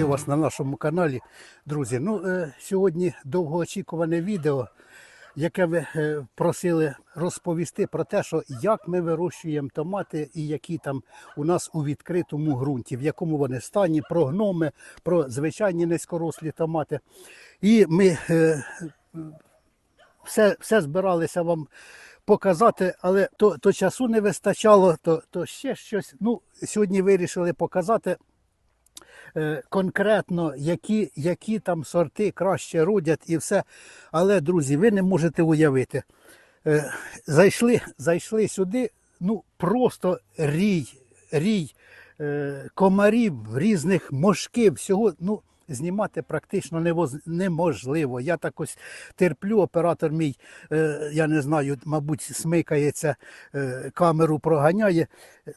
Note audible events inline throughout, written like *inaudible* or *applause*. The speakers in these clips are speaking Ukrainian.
Вітаю вас на нашому каналі. Друзі, ну е, сьогодні довгоочікуване відео, яке ви е, просили розповісти про те, що як ми вирощуємо томати і які там у нас у відкритому ґрунті, в якому вони стані, про гноми, про звичайні низькорослі томати. І ми е, все, все збиралися вам показати, але то, то часу не вистачало, то, то ще щось. Ну, сьогодні вирішили показати конкретно, які, які там сорти краще родять і все. Але, друзі, ви не можете уявити. Е, зайшли, зайшли сюди, ну просто рій, рій е, комарів, різних мошків, всього. ну, Знімати практично неможливо. Я так ось терплю, оператор мій, е, я не знаю, мабуть, смикається, е, камеру проганяє.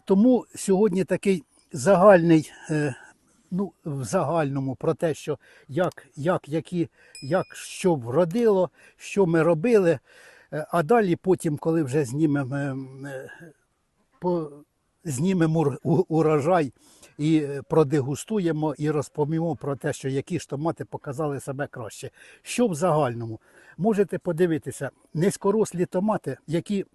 Тому сьогодні такий загальний, е, ну, в загальному про те, що як, як, які, як що вродило, що ми робили. Е, А далі потім, коли вже знімемо, е, по, знімемо урожай і е, продегустуємо і розповімо про те, що які ж томати показали себе краще. Що в загальному? Можете подивитися, низькорослі томати, які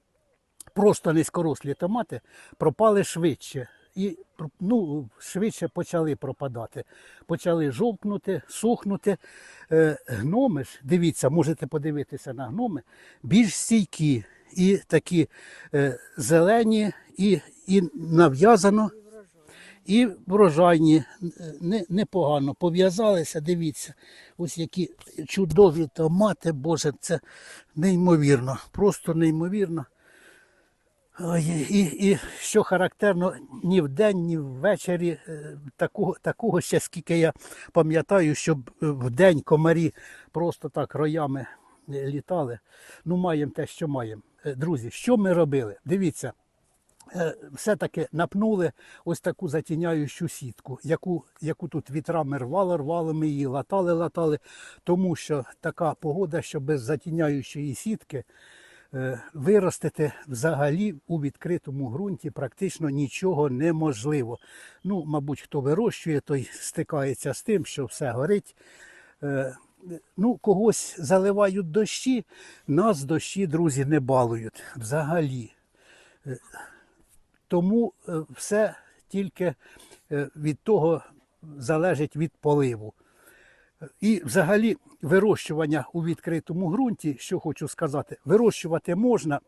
просто низькорослі томати, пропали швидше. І ну, швидше почали пропадати. Почали жовкнути, сухнути. Е, гноми ж, дивіться, можете подивитися на гноми, більш стійкі і такі е, зелені, і, і нав'язано, і врожайні, не, непогано пов'язалися. Дивіться, ось які чудові томати, Боже, це неймовірно, просто неймовірно. І, і що характерно, ні вдень, ні ввечері е, такого, такого ще скільки я пам'ятаю, щоб е, вдень комарі просто так роями е, літали. Ну, маємо те, що маємо. Друзі, що ми робили? Дивіться, все-таки напнули ось таку затіняючу сітку, яку, яку тут вітрами рвало, рвало, ми її латали, латали, тому що така погода, що без затіняючої сітки виростити взагалі у відкритому ґрунті практично нічого неможливо. Ну, мабуть, хто вирощує, той стикається з тим, що все горить. Е, Ну, когось заливають дощі, нас дощі, друзі, не балують взагалі. Е, Тому е, все тільки е, від того залежить від поливу. І взагалі вирощування у відкритому ґрунті, що хочу сказати, вирощувати можна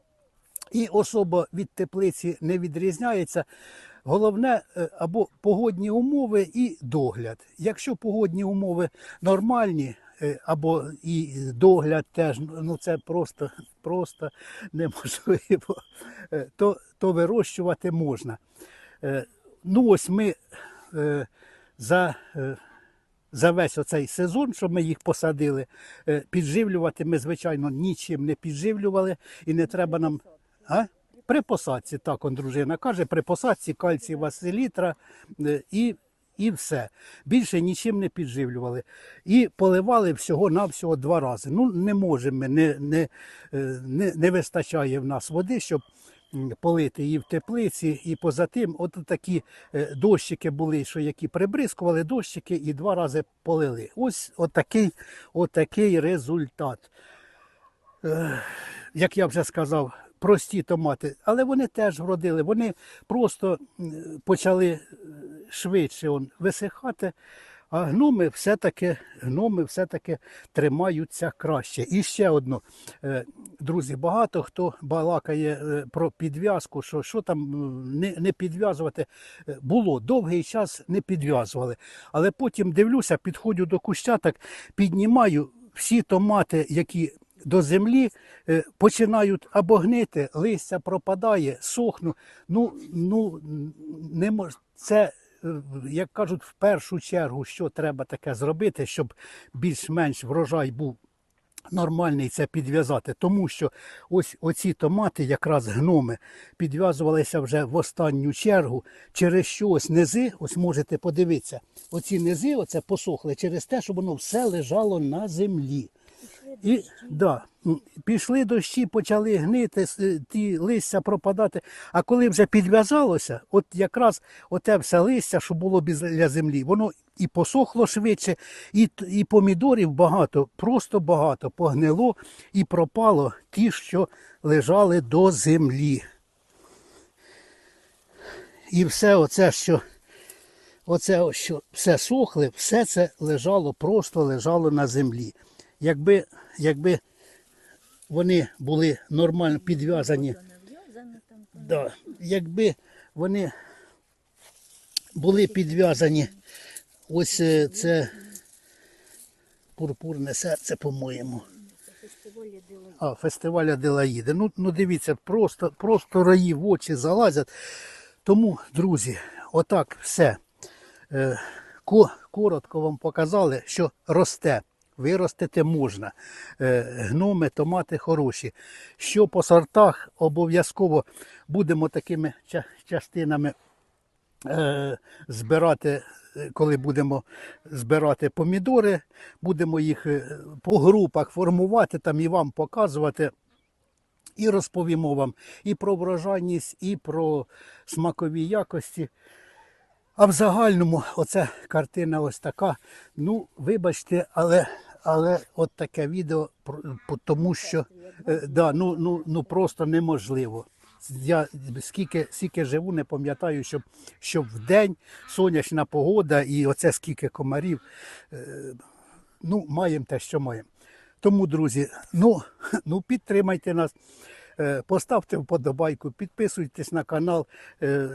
і особо від теплиці не відрізняється. Головне е, або погодні умови і догляд. Якщо погодні умови нормальні, е, або і догляд теж, ну це просто, просто неможливо, е, то, то вирощувати можна. Ну ось ми за, за весь оцей сезон, що ми їх посадили, е, підживлювати ми, звичайно, нічим не підживлювали і не треба нам. А? При посадці, так он дружина каже, при посадці кальцієва селітра е, і, і все. Більше нічим не підживлювали. І поливали всього-навсього два рази. Ну, не можемо, не, не, е, не, не вистачає в нас води, щоб полити її в теплиці. І поза тим, от такі е, дощики були, що які прибризкували дощики і два рази полили. Ось отакий, отакий результат. Е, Як я вже сказав, прості томати, але вони теж вродили. Вони просто почали е, швидше он, висихати. А гноми все-таки, гноми все-таки тримаються краще. І ще одно, е, друзі, багато хто балакає е, про підв'язку, що, що там не, не підв'язувати. Е, Було довгий час не підв'язували. Але потім дивлюся, підходжу до куща, так піднімаю всі томати, які до землі починають або гнити, листя пропадає, сохну. Ну, ну не мож... це, як кажуть, в першу чергу, що треба таке зробити, щоб більш-менш врожай був. Нормальний це підв'язати, тому що ось оці томати, якраз гноми, підв'язувалися вже в останню чергу, через що ось низи, ось можете подивитися, оці низи оце посохли через те, що воно все лежало на землі. І да, пішли дощі, почали гнити, ті листя пропадати. А коли вже підв'язалося, от якраз оте все листя, що було біля землі, воно і посохло швидше, і, і помідорів багато, просто багато погнило і пропало ті, що лежали до землі. І все оце, що оце, що все сохле, все це лежало, просто лежало на землі. Якби, якби вони були нормально підв'язані, да, якби вони були підв'язані, ось е, це пурпурне серце, по-моєму. А, фестиваля Делаїди. Ну, ну дивіться, просто, просто раї в очі залазять. Тому, друзі, отак все. Е, коротко вам показали, що росте. Виростити можна. Е, Гноми, томати хороші. Що по сортах обов'язково будемо такими частинами е, збирати, коли будемо збирати помідори, будемо їх е, по групах формувати там і вам показувати. І розповімо вам і про врожайність, і про смакові якості. А в загальному оця картина ось така. Ну, вибачте, але, але от таке відео, тому що е, да, ну, ну, ну просто неможливо. Я скільки, скільки живу, не пам'ятаю, щоб, щоб в день сонячна погода і оце скільки комарів. Е, ну, маємо те, що маємо. Тому, друзі, ну, *laughs* ну підтримайте нас, е, поставте вподобайку, підписуйтесь на канал,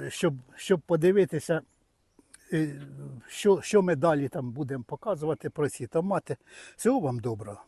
щоб, щоб подивитися, що, що ми далі там будемо показувати про ці томати. Всього вам доброго.